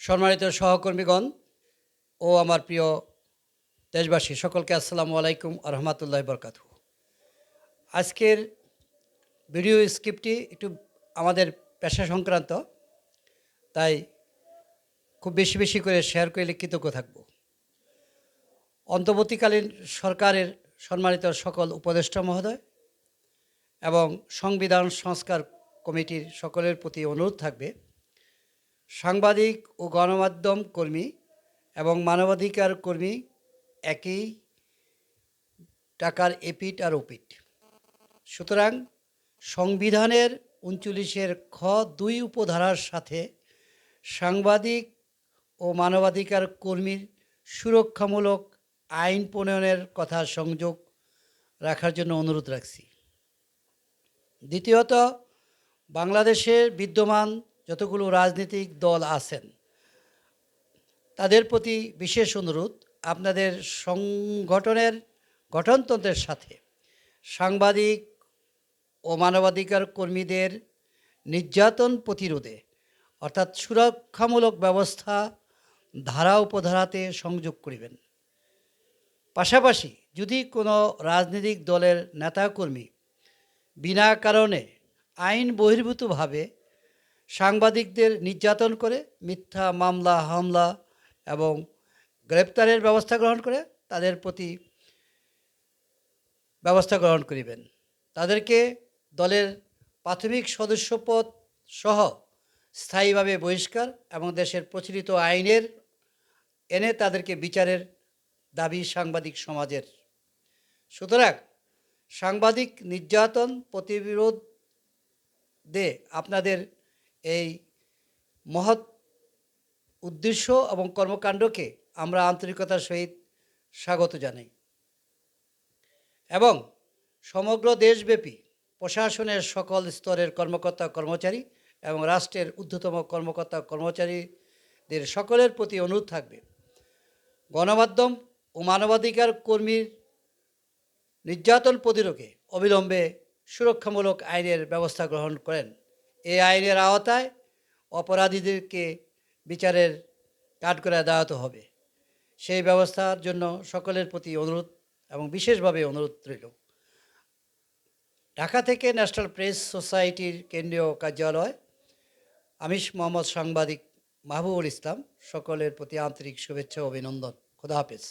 সম্মানিত সহকর্মীগণ ও আমার প্রিয় দেশবাসী, সকলকে আসসালামু আলাইকুম রহমতুল্লাহ বরকাত আজকের ভিডিও স্ক্রিপ্টটি একটু আমাদের পেশা সংক্রান্ত, তাই খুব বেশি বেশি করে শেয়ার করে কৃতজ্ঞ থাকব। অন্তর্বর্তীকালীন সরকারের সম্মানিত সকল উপদেষ্টা মহোদয় এবং সংবিধান সংস্কার কমিটির সকলের প্রতি অনুরোধ থাকবে। সাংবাদিক ও গণমাধ্যম কর্মী এবং মানবাধিকার কর্মী একই টাকার এপিট আর ওপিট। সুতরাং সংবিধানের উনচল্লিশের খ দুই উপধারার সাথে সাংবাদিক ও মানবাধিকার কর্মীর সুরক্ষামূলক আইন প্রণয়নের কথা সংযোগ রাখার জন্য অনুরোধ রাখছি। দ্বিতীয়ত বাংলাদেশের বিদ্যমান যতগুলো রাজনৈতিক দল আছেন, তাদের প্রতি বিশেষ অনুরোধ, আপনাদের সংগঠনের, গঠনতন্ত্রের সাথে সাংবাদিক ও মানবাধিকার কর্মীদের নির্যাতন প্রতিরোধে, অর্থাৎ সুরক্ষামূলক ব্যবস্থা ধারা উপধারাতে সংযোগ করিবেন। পাশাপাশি যদি কোনো রাজনৈতিক দলের নেতাকর্মী বিনা কারণে আইন বহির্ভূতভাবে সাংবাদিকদের নির্যাতন করে, মিথ্যা মামলা, হামলা এবং গ্রেপ্তারের ব্যবস্থা গ্রহণ করে তাদের প্রতি ব্যবস্থা গ্রহণ করিবেন। তাদেরকে দলের প্রাথমিক সদস্যপদ সহ স্থায়ীভাবে বহিষ্কার এবং দেশের প্রচলিত আইনের এনে তাদেরকে বিচারের দাবি সাংবাদিক সমাজের। সুতরাং সাংবাদিক নির্যাতন প্রতিবিরোধ দে আপনাদের এই মহৎ উদ্দেশ্য এবং কর্মকাণ্ডকে আমরা আন্তরিকতার সহিত স্বাগত জানাই। এবং সমগ্র দেশব্যাপী প্রশাসনের সকল স্তরের কর্মকর্তা কর্মচারী এবং রাষ্ট্রের ঊর্ধ্বতম কর্মকর্তা কর্মচারীদের সকলের প্রতি অনুরোধ থাকবে। গণমাধ্যম ও মানবাধিকার কর্মীর নির্যাতন প্রতিরোধে অবিলম্বে সুরক্ষামূলক আইনের ব্যবস্থা গ্রহণ করেন। এই আইনের আওতায় অপরাধীদেরকে বিচারের কাঠগড়ায় দাঁড়াতে হবে। সেই ব্যবস্থার জন্য সকলের প্রতি অনুরোধ এবং বিশেষভাবে অনুরোধ রইল। ঢাকা থেকে ন্যাশনাল প্রেস সোসাইটির কেন্দ্রীয় কার্যালয়, আমিষ মোহাম্মদ সাংবাদিক মাহবুবুল ইসলাম, সকলের প্রতি আন্তরিক শুভেচ্ছা অভিনন্দন। খোদা হাফেজ।